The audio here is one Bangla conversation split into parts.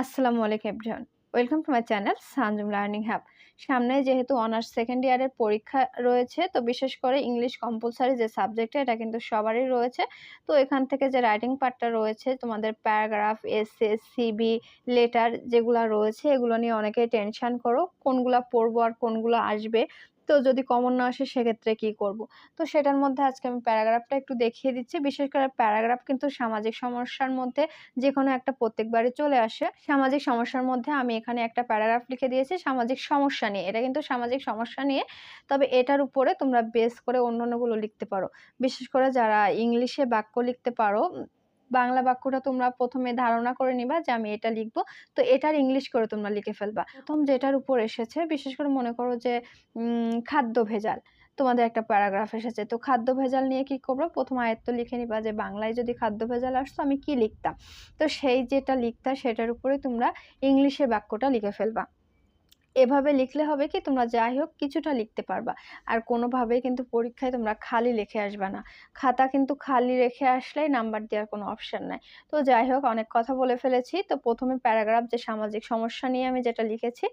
আসসালামু আলাইকুম everyone. Welcome to my channel Sanjum learning hub সামনে যেহেতু অনার্স সেকেন্ড ইয়ারের পরীক্ষা রয়েছে, তো বিশেষ করে ইংলিশ কম্পালসারি যে সাবজেক্টটা, এটা কিন্তু সবারই রয়েছে। তো এখান থেকে যে রাইটিং পার্টটা রয়েছে, তোমাদের প্যারাগ্রাফ এসে সিবি, লেটার যেগুলো রয়েছে, এগুলো নিয়ে অনেকেই টেনশন করো, কোনগুলো পড়ব আর কোনগুলো আসবে। তো যদি কমন না আসে সেক্ষেত্রে কি করব? তো সেটার মধ্যে আজকে আমি প্যারাগ্রাফটা একটু দেখিয়ে দিচ্ছি। বিশেষ করে প্যারাগ্রাফ কিন্তু সামাজিক সমস্যার মধ্যে যে কোনো একটা প্রত্যেকবারই চলে আসে। সামাজিক সমস্যার মধ্যে আমি এখানে একটা প্যারাগ্রাফ লিখে দিয়েছি, সামাজিক সমস্যা নিয়ে। এটা কিন্তু সামাজিক সমস্যা নিয়ে। তবে এটার উপরে তোমরা বেস করে অন্য অন্যগুলো লিখতে পারো। বিশেষ করে যারা ইংলিশে বাক্য লিখতে পারো বাংলা বাক্যটা তোমরা প্রথমে ধারণা করে নিবা যে আমি এটা লিখব। তো এটার ইংলিশ করে তোমরা লিখে ফেলবা। প্রথম যেটার উপর এসেছে, বিশেষ করে মনে করো যে খাদ্য ভেজাল, তোমাদের একটা প্যারাগ্রাফ এসেছে। তো খাদ্য ভেজাল নিয়ে কি করব? প্রথম আয়ত্ত লিখে নিবা যে বাংলায় যদি খাদ্য ভেজাল আসতো আমি কি লিখতাম? তো সেই যেটা লিখতা সেটার উপরে তোমরা ইংলিশে বাক্যটা লিখে ফেলবা। এভাবে লিখলে হবে কি, তোমরা যাই হোক কিছুটা লিখতে পারবা। আর কোনোভাবেই কিন্তু পরীক্ষায় তোমরা খালি লিখে আসবে না। খাতা কিন্তু খালি রেখে আসলেই নাম্বার দেওয়ার কোনো অপশান নাই। তো যাই হোক, অনেক কথা বলে ফেলেছি। তো প্রথমে প্যারাগ্রাফ, যে সামাজিক সমস্যা নিয়ে আমি যেটা লিখেছি,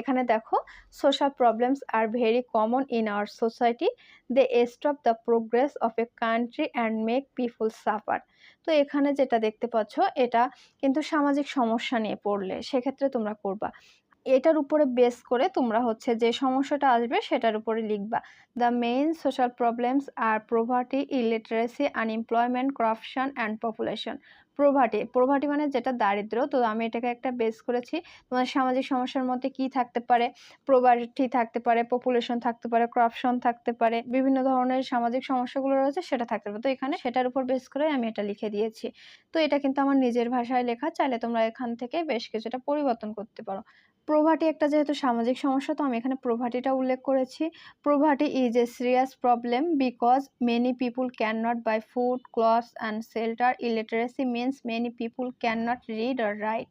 এখানে দেখো social problems are very common in our society they stop the progress of a country and make people suffer তো এখানে যেটা দেখতে পাচ্ছ, এটা কিন্তু সামাজিক সমস্যা নিয়ে পড়লে সেক্ষেত্রে তোমরা করবা। এটার উপরে বেস করে তোমরা হচ্ছে যে সমস্যাটা আসবে সেটার উপরে লিখবা। The main social problems are poverty illiteracy unemployment corruption and population poverty poverty মানে যেটা দারিদ্র, তো আমি এটাকে একটা বেস করেছি। তোমার সামাজিক সমস্যার মধ্যে কি থাকতে পারে? প্রভার্টি থাকতে পারে পপুলেশন থাকতে পারে করাপশন থাকতে পারে, বিভিন্ন ধরনের সামাজিক সমস্যাগুলো রয়েছে, সেটা থাকতে পারে। তো এখানে সেটার উপর বেস করে আমি এটা লিখে দিয়েছি। তো এটা কিন্তু আমার নিজের ভাষায় লেখা, চাইলে তোমরা এখান থেকে বেশ কিছুটা পরিবর্তন করতে পারো। প্রভাটি একটা যেহেতু সামাজিক সমস্যা, তো আমি এখানে প্রভাটিটা উল্লেখ করেছি। Poverty is a serious problem because many people can not buy food clothes and shelter illiteracy means many people can not read or write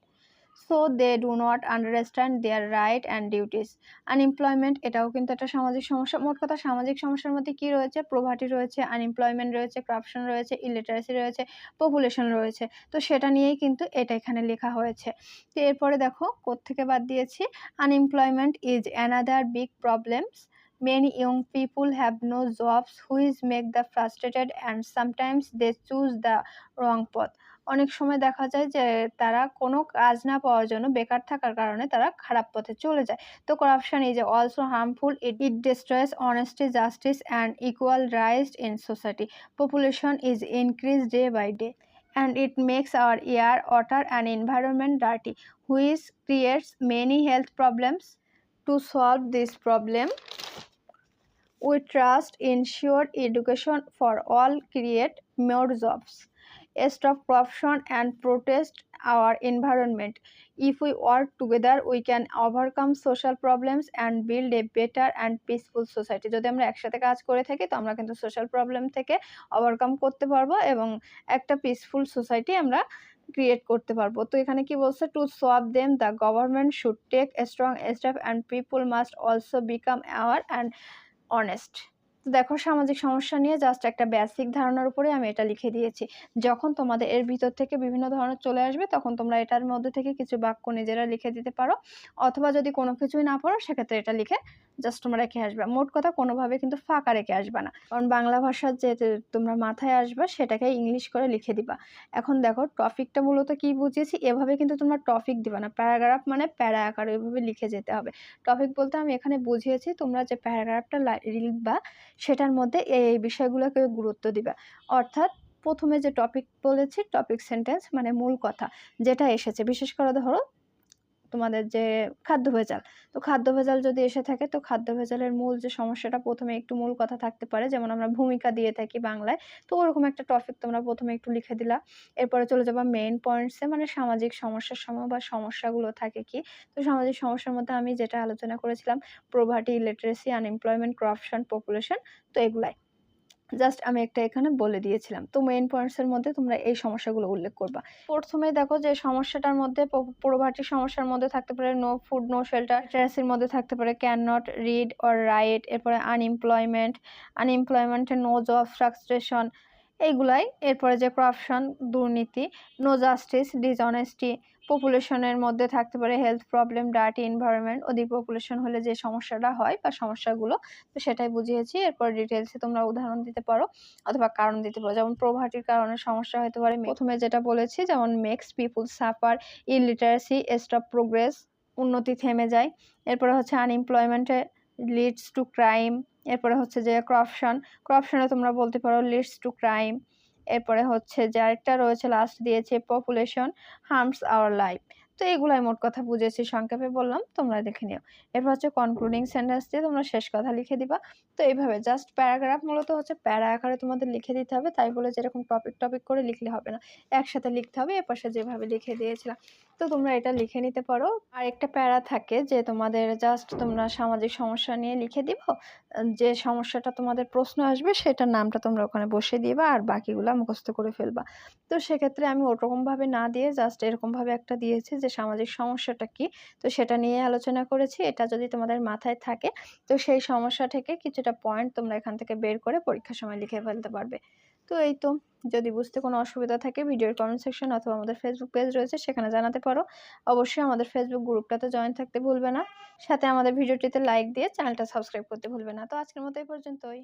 so they do not understand their right and duties unemployment এটাও কিন্তু একটা সামাজিক সমস্যা। মোট কথা, সামাজিক সমস্যার মধ্যে কী রয়েছে? প্রভাটি রয়েছে আনএমপ্লয়মেন্ট রয়েছে করাপশন রয়েছে ইলিটারেসি রয়েছে পপুলেশন রয়েছে। তো সেটা নিয়েই কিন্তু এটা এখানে লেখা হয়েছে। তো এরপরে দেখো, কোত্থেকে বাদ দিয়েছি? Unemployment is another big problems many young people have no jobs, which make the frustrated and sometimes they choose the wrong path. অনেক সময় দেখা যায় যে তারা কোনো কাজ না পাওয়ার জন্য বেকার থাকার কারণে তারা খারাপ পথে চলে যায়। তো corruption is also harmful it it destroys honesty justice and equal raised in society population is increase day by day and it makes our air water and environment dirty which creates many health problems to solve this problem we trust ensure education for all create more jobs stop corruption and protest our environment. If we work together, we can overcome social problems and build a better and peaceful society. যদি আমরা একসাথে কাজ করে থাকি তো আমরা কিন্তু সোশ্যাল প্রবলেম থেকে ওভারকাম করতে পারব এবং একটা পিসফুল সোসাইটি আমরা ক্রিয়েট করতে পারব তো এখানে কি বলছে to solve them the government should take strong step and people must also become aware and honest দেখো সামাজিক সমস্যা নিয়ে জাস্ট একটা বেসিক ধারণার উপরে আমি এটা লিখে দিয়েছি। যখন তোমাদের এর ভিতর থেকে বিভিন্ন ধরনের চলে আসবে, তখন তোমরা এটার মধ্যে থেকে কিছু বাক্য নিজেরা লিখে দিতে পারো। অথবা যদি কোনো কিছুই না পারো সেক্ষেত্রে এটা লিখে জাস্ট তোমরা রেখে আসবে। মোট কথা কোনোভাবে কিন্তু ফাঁকা রেখে আসবে না। কারণ বাংলা ভাষার যে তোমরা মাথায় আসবে, সেটাকে ইংলিশ করে লিখে দিবা। এখন দেখো টপিকটা মূলত কি বুঝিয়েছি? এভাবে কিন্তু তোমরা টপিক দিবা না। প্যারাগ্রাফ মানে প্যারা আকারে এভাবে লিখে যেতে হবে। টপিক বলতে আমি এখানে বুঝিয়েছি, তোমরা যে প্যারাগ্রাফটা লিখবা, সেটার মধ্যে এই বিষয়গুলোকে গুরুত্ব দিবা। অর্থাৎ প্রথমে যে টপিক বলেছি টপিক সেন্টেন্স মানে মূল কথা, যেটা এসেছে। বিশেষ করে ধরো তোমাদের যে খাদ্য ভেজাল তো খাদ্য ভেজাল যদি এসে থাকে, তো খাদ্য ভেজালের মূল যে সমস্যাটা প্রথমে একটু মূল কথা থাকতে পারে, যেমন আমরা ভূমিকা দিয়ে থাকি বাংলায়। তো ওরকম একটা টপিক তোমরা প্রথমে একটু লিখে দিলা। এরপরে চলে যাবা মেইন পয়েন্টসে মানে সামাজিক সমস্যার সময় বা সমস্যাগুলো থাকে কি? তো সামাজিক সমস্যার মধ্যে আমি যেটা আলোচনা করেছিলাম poverty literacy unemployment corruption population তো এগুলাই। জাস্ট আমি একটা এখানে বলে দিয়েছিলাম। তো মেইন পয়েন্টসের মধ্যে তোমরা এই সমস্যাগুলো উল্লেখ করবা। প্রথমে দেখো যে সমস্যাটার মধ্যে প্রভার্টি সমস্যার মধ্যে থাকতে পারে নো ফুড নো শেল্টার ট্রেসির মধ্যে থাকতে পারে can not read or write এরপরে আনএমপ্লয়মেন্ট আনএমপ্লয়মেন্টে নো জব ফ্রাস্ট্রেশন এইগুলাই। এরপরে যে করাপশন দুর্নীতি নো জাস্টিস ডিসঅনেস্টি পপুলেশনের মধ্যে থাকতে পারে হেলথ প্রবলেম ডার্টি এনভায়রনমেন্ট অধিক পপুলেশন হলে যে সমস্যাটা হয় বা সমস্যাগুলো, তো সেটাই বুঝিয়েছি। এরপর ডিটেলসে তোমরা উদাহরণ দিতে পারো অথবা কারণ দিতে পারো। যেমন প্রভার্টির কারণে সমস্যা হতে পারে। প্রথমে যেটা বলেছি, যেমন makes people suffer illiteracy stop progress উন্নতি থেমে যায়। এরপরে হচ্ছে আনএমপ্লয়মেন্টে লিডস টু ক্রাইম এরপরে হচ্ছে যে ক্রপশন ক্রপশনে তোমরা বলতে পারো লিডস টু ক্রাইম এরপরে হচ্ছে যে আরেকটা রয়েছে লাস্ট দিয়েছে পপুলেশন হার্মস আওয়ার লাইফ তো এগুলাই মোট কথা বুঝেছি, সংক্ষেপে বললাম তোমরা দেখে নিও। এরপর হচ্ছে কনক্লুডিং সেন্টেন্স দিয়ে তোমরা শেষ কথা লিখে দিবা। তো এইভাবে জাস্ট প্যারাগ্রাফ মূলত হচ্ছে প্যারা আকারে তোমাদের লিখে দিতে হবে, তাই বলে যেরকম টপিক টপিক করে লিখলে হবে না। একসাথে লিখতে হবে এপাশে যেভাবে লিখে দিয়েছিলাম। তো তোমরা এটা লিখে নিতে পারো। আর একটা প্যারা থাকে যে তোমাদের জাস্ট তোমরা সামাজিক সমস্যা নিয়ে লিখে দিব, যে সমস্যাটা তোমাদের প্রশ্ন আসবে, সেটার নামটা তোমরা ওখানে বসে দিবা আর বাকিগুলো মুখস্থ করে ফেলবা। তো সেক্ষেত্রে আমি ওরকমভাবে না দিয়ে জাস্ট এরকমভাবে একটা দিয়েছি যে সামাজিক সমস্যাটা কি? তো সেটা নিয়ে আলোচনা করেছি। এটা যদি তোমাদের মাথায় থাকে, তো সেই সমস্যা থেকে কিছুটা পয়েন্ট তোমরা এখান থেকে বের করে পরীক্ষার সময় লিখে ফেলতে পারবে। তো এই তো, যদি বুঝতে কোনো অসুবিধা থাকে ভিডিওর কমেন্ট সেকশন অথবা আমাদের ফেসবুক পেজ রয়েছে, সেখানে জানাতে পারো। অবশ্যই আমাদের ফেসবুক গ্রুপটাতে জয়েন থাকতে ভুলবে না। সাথে আমাদের ভিডিওটিতে লাইক দিয়ে চ্যানেলটা সাবস্ক্রাইব করতে ভুলবে না। তো আজকের মতো এই পর্যন্তই।